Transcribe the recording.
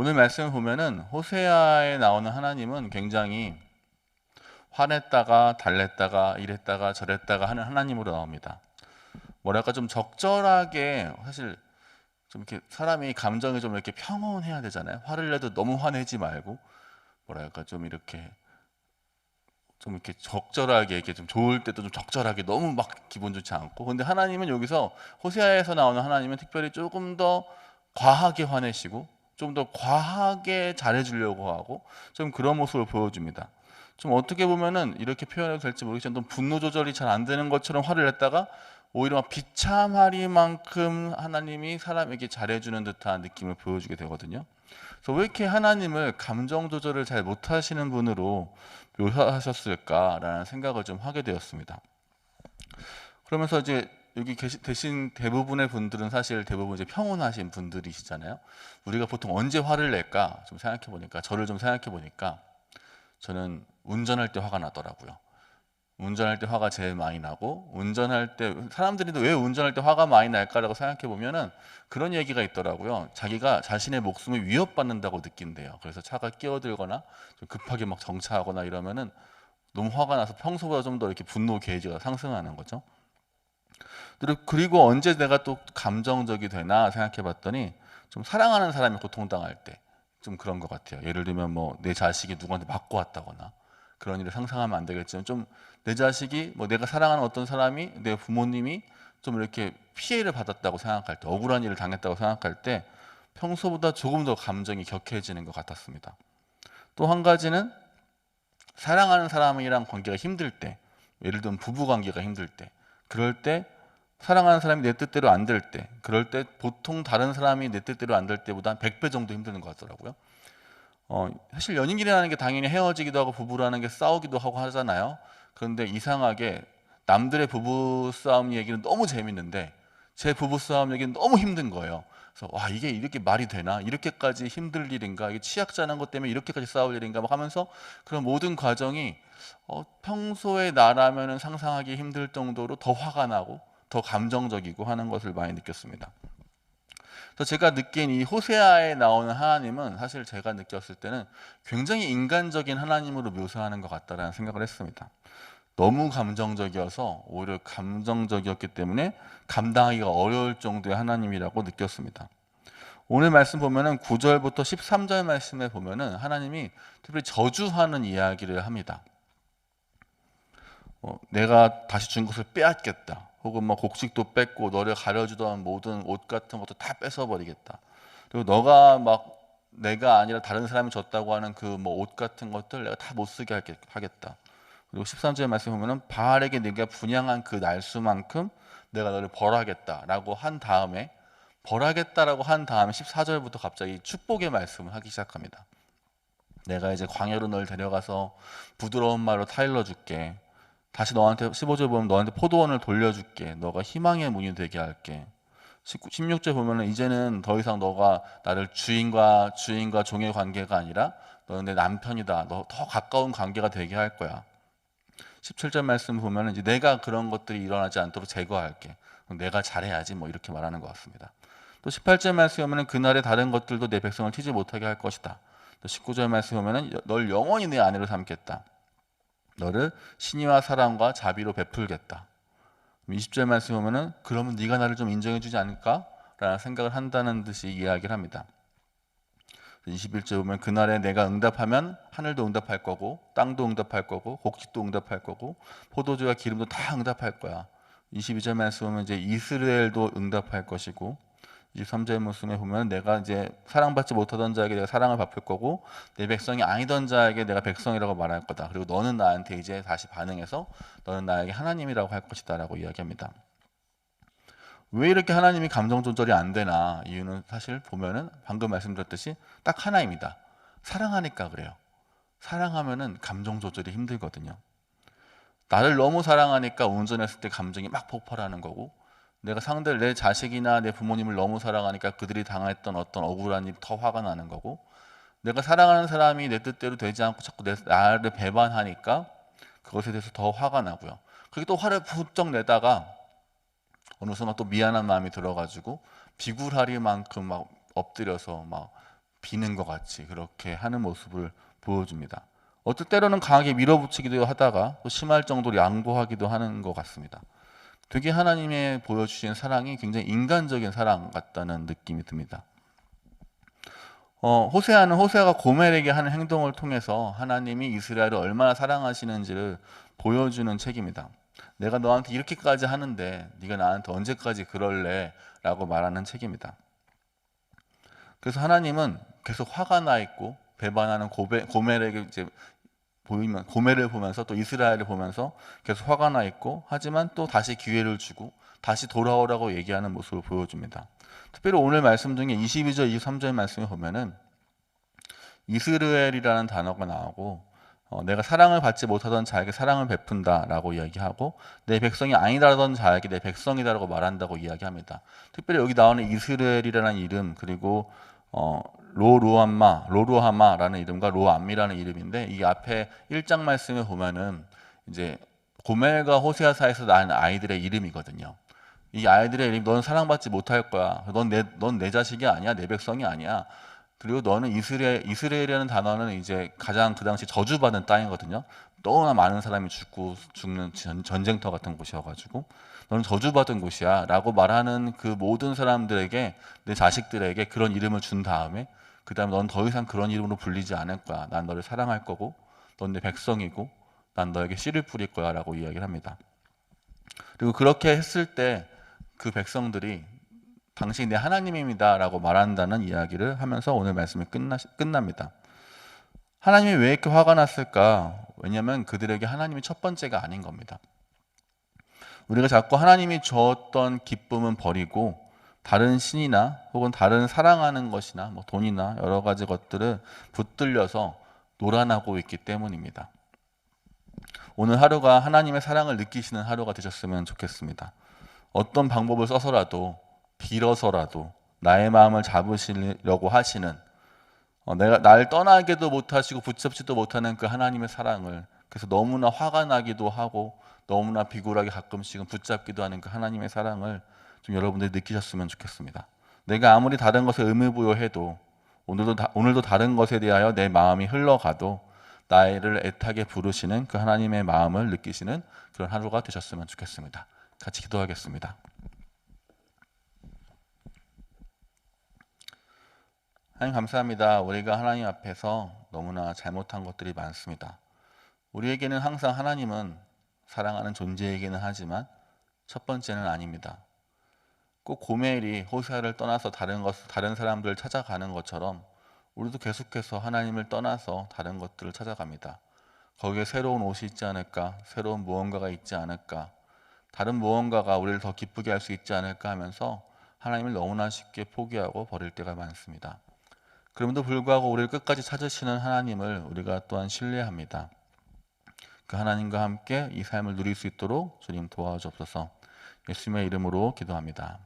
오늘 말씀을 보면은 호세아에 나오는 하나님은 굉장히 화냈다가 달랬다가 이랬다가 저랬다가 하는 하나님으로 나옵니다. 뭐랄까 좀 적절하게 사실 좀 이렇게 사람이 감정이 좀 이렇게 평온해야 되잖아요. 화를 내도 너무 화내지 말고 뭐랄까 좀 이렇게 좀 이렇게 적절하게 이렇게 좀 좋을 때도 좀 적절하게 너무 막 기분 좋지 않고 근데 하나님은 여기서 호세아에서 나오는 하나님은 특별히 조금 더 과하게 화내시고 좀 더 과하게 잘해주려고 하고 좀 그런 모습을 보여줍니다. 좀 어떻게 보면은 이렇게 표현해도 될지 모르겠지만 좀 분노 조절이 잘 안 되는 것처럼 화를 냈다가 오히려 막 비참하리만큼 하나님이 사람에게 잘해주는 듯한 느낌을 보여주게 되거든요. 그래서 왜 이렇게 하나님을 감정 조절을 잘 못하시는 분으로 묘사하셨을까라는 생각을 좀 하게 되었습니다. 그러면서 이제 여기 계시, 대신 대부분의 분들은 사실 대부분 이제 평온하신 분들이시잖아요. 우리가 보통 언제 화를 낼까 좀 생각해 보니까 저를 좀 생각해 보니까 저는 운전할 때 화가 나더라고요. 운전할 때 화가 제일 많이 나고 운전할 때 사람들이 왜 운전할 때 화가 많이 날까라고 생각해 보면은 그런 얘기가 있더라고요. 자기가 자신의 목숨을 위협받는다고 느낀대요. 그래서 차가 끼어들거나 좀 급하게 막 정차하거나 이러면은 너무 화가 나서 평소보다 좀 더 이렇게 분노 게이지가 상승하는 거죠. 그리고 언제 내가 또 감정적이 되나 생각해 봤더니 좀 사랑하는 사람이 고통당할 때 좀 그런 것 같아요. 예를 들면 뭐 내 자식이 누구한테 맞고 왔다거나 그런 일을 상상하면 안 되겠지만 좀 내 자식이 뭐 내가 사랑하는 어떤 사람이 내 부모님이 좀 이렇게 피해를 받았다고 생각할 때 억울한 일을 당했다고 생각할 때 평소보다 조금 더 감정이 격해지는 것 같았습니다. 또 한 가지는 사랑하는 사람이랑 관계가 힘들 때 예를 들면 부부 관계가 힘들 때 그럴 때 사랑하는 사람이 내 뜻대로 안 될 때, 그럴 때 보통 다른 사람이 내 뜻대로 안 될 때보다 한 100배 정도 힘드는 것 같더라고요. 어, 사실 연인이라는 게 당연히 헤어지기도 하고 부부라는 게 싸우기도 하고 하잖아요. 그런데 이상하게 남들의 부부 싸움 얘기는 너무 재밌는데 제 부부 싸움 얘기는 너무 힘든 거예요. 그래서 와 이게 이렇게 말이 되나? 이렇게까지 힘들 일인가? 이게 치약자는 것 때문에 이렇게까지 싸울 일인가? 막 하면서 그런 모든 과정이 어, 평소에 나라면은 상상하기 힘들 정도로 더 화가 나고 더 감정적이고 하는 것을 많이 느꼈습니다. 그래서 제가 느낀 이 호세아에 나오는 하나님은 사실 제가 느꼈을 때는 굉장히 인간적인 하나님으로 묘사하는 것 같다라는 생각을 했습니다. 너무 감정적이어서 오히려 감정적이었기 때문에 감당하기가 어려울 정도의 하나님이라고 느꼈습니다. 오늘 말씀 보면은 9절부터 13절 말씀에 보면은 하나님이 특별히 저주하는 이야기를 합니다. 어, 내가 다시 준 것을 빼앗겠다. 혹은 뭐 곡식도 뺏고 너를 가려주던 모든 옷 같은 것도 다 뺏어버리겠다. 그리고 너가 막 내가 아니라 다른 사람이 줬다고 하는 그 뭐 옷 같은 것들 내가 다 못 쓰게 하겠다. 그리고 13절에 말씀 보면은 바알에게 네가 분양한 그 날수만큼 내가 너를 벌하겠다라고 한 다음에 벌하겠다라고 한 다음에 14절부터 갑자기 축복의 말씀을 하기 시작합니다. 내가 이제 광야로 널 데려가서 부드러운 말로 타일러 줄게. 다시 너한테 15절 보면 너한테 포도원을 돌려줄게. 너가 희망의 문이 되게 할게. 19, 16절 보면은 이제는 더 이상 너가 나를 주인과 주인과 종의 관계가 아니라 너는 내 남편이다. 너 더 가까운 관계가 되게 할 거야. 17절 말씀 보면은 이제 내가 그런 것들이 일어나지 않도록 제거할게. 내가 잘해야지 뭐 이렇게 말하는 것 같습니다. 또 18절 말씀 보면은 그날의 다른 것들도 내 백성을 튀지 못하게 할 것이다. 또 19절 말씀 보면은 널 영원히 내 아내로 삼겠다. 너를 신의와 사랑과 자비로 베풀겠다. 20절 말씀 보면은 그러면 네가 나를 좀 인정해 주지 않을까? 라는 생각을 한다는 듯이 이야기를 합니다. 21절 보면 그날에 내가 응답하면 하늘도 응답할 거고 땅도 응답할 거고 곡식도 응답할 거고 포도주와 기름도 다 응답할 거야. 22절 말씀 보면 이제 이스라엘도 응답할 것이고 23절 말씀에 보면 내가 이제 사랑받지 못하던 자에게 내가 사랑을 베풀 거고 내 백성이 아니던 자에게 내가 백성이라고 말할 거다. 그리고 너는 나한테 이제 다시 반응해서 너는 나에게 하나님이라고 할 것이다라고 이야기합니다. 왜 이렇게 하나님이 감정 조절이 안 되나 이유는 사실 보면은 방금 말씀드렸듯이 딱 하나입니다. 사랑하니까 그래요. 사랑하면은 감정 조절이 힘들거든요. 나를 너무 사랑하니까 운전했을 때 감정이 막 폭발하는 거고 내가 상대를 내 자식이나 내 부모님을 너무 사랑하니까 그들이 당했던 어떤 억울한 일이 더 화가 나는 거고 내가 사랑하는 사람이 내 뜻대로 되지 않고 자꾸 내, 나를 배반하니까 그것에 대해서 더 화가 나고요. 그리고 또 화를 부쩍 내다가 어느 순간 또 미안한 마음이 들어가지고 비굴하리만큼 막 엎드려서 막 비는 것 같이 그렇게 하는 모습을 보여줍니다. 어떨 때로는 강하게 밀어붙이기도 하다가 또 심할 정도로 양보하기도 하는 것 같습니다. 되게 하나님의 보여주신 사랑이 굉장히 인간적인 사랑 같다는 느낌이 듭니다. 어, 호세아는 호세아가 고멜에게 하는 행동을 통해서 하나님이 이스라엘을 얼마나 사랑하시는지를 보여주는 책입니다. 내가 너한테 이렇게까지 하는데 네가 나한테 언제까지 그럴래? 라고 말하는 책입니다. 그래서 하나님은 계속 화가 나 있고 배반하는 고베, 고멜에게 이제 보이면 고멜을 보면서 또 이스라엘을 보면서 계속 화가 나 있고 하지만 또 다시 기회를 주고 다시 돌아오라고 얘기하는 모습을 보여줍니다. 특별히 오늘 말씀 중에 22절, 23절 말씀에 보면은 이스라엘이라는 단어가 나오고 어, 내가 사랑을 받지 못하던 자에게 사랑을 베푼다라고 이야기하고 내 백성이 아니라던 자에게 내 백성이다라고 말한다고 이야기합니다. 특별히 여기 나오는 이스라엘이라는 이름 그리고 어, 로루함마, 로루하마라는 이름과 로암미라는 이름인데 이 앞에 1장 말씀에 보면은 이제 고멜과 호세아 사이에서 난 아이들의 이름이거든요. 이 아이들의 이름 넌 사랑받지 못할 거야. 넌 내 넌 내 자식이 아니야. 내 백성이 아니야. 그리고 너는 이스라엘 이스라엘이라는 단어는 이제 가장 그 당시 저주받은 땅이거든요. 너무나 많은 사람이 죽고 죽는 전, 전쟁터 같은 곳이어가지고 너는 저주받은 곳이야 라고 말하는 그 모든 사람들에게 내 자식들에게 그런 이름을 준 다음에 그 다음에 넌 더 이상 그런 이름으로 불리지 않을 거야. 난 너를 사랑할 거고 넌 내 백성이고 난 너에게 씨를 뿌릴 거야 라고 이야기를 합니다. 그리고 그렇게 했을 때 그 백성들이 당신이 내 하나님입니다라고 말한다는 이야기를 하면서 오늘 말씀이 끝나, 끝납니다. 하나님이 왜 이렇게 화가 났을까? 왜냐하면 그들에게 하나님이 첫 번째가 아닌 겁니다. 우리가 자꾸 하나님이 주었던 기쁨은 버리고 다른 신이나 혹은 다른 사랑하는 것이나 뭐 돈이나 여러 가지 것들을 붙들려서 노란하고 있기 때문입니다. 오늘 하루가 하나님의 사랑을 느끼시는 하루가 되셨으면 좋겠습니다. 어떤 방법을 써서라도 빌어서라도 나의 마음을 잡으시려고 하시는 어, 내가 날 떠나게도 못하시고 붙잡지도 못하는 그 하나님의 사랑을 그래서 너무나 화가 나기도 하고 너무나 비굴하게 가끔씩은 붙잡기도 하는 그 하나님의 사랑을 좀 여러분들이 느끼셨으면 좋겠습니다. 내가 아무리 다른 것에 의무 부여해도 오늘도 다, 오늘도 다른 것에 대하여 내 마음이 흘러가도 나를 애타게 부르시는 그 하나님의 마음을 느끼시는 그런 하루가 되셨으면 좋겠습니다. 같이 기도하겠습니다. 하나님 감사합니다. 우리가 하나님 앞에서 너무나 잘못한 것들이 많습니다. 우리에게는 항상 하나님은 사랑하는 존재이기는 하지만 첫 번째는 아닙니다. 꼭 고멜이 호세아를 떠나서 다른 것, 다른 사람들을 찾아가는 것처럼 우리도 계속해서 하나님을 떠나서 다른 것들을 찾아갑니다. 거기에 새로운 옷이 있지 않을까, 새로운 무언가가 있지 않을까, 다른 무언가가 우리를 더 기쁘게 할 수 있지 않을까 하면서 하나님을 너무나 쉽게 포기하고 버릴 때가 많습니다. 그럼에도 불구하고 우리를 끝까지 찾으시는 하나님을 우리가 또한 신뢰합니다. 그 하나님과 함께 이 삶을 누릴 수 있도록 주님 도와주옵소서. 예수님의 이름으로 기도합니다.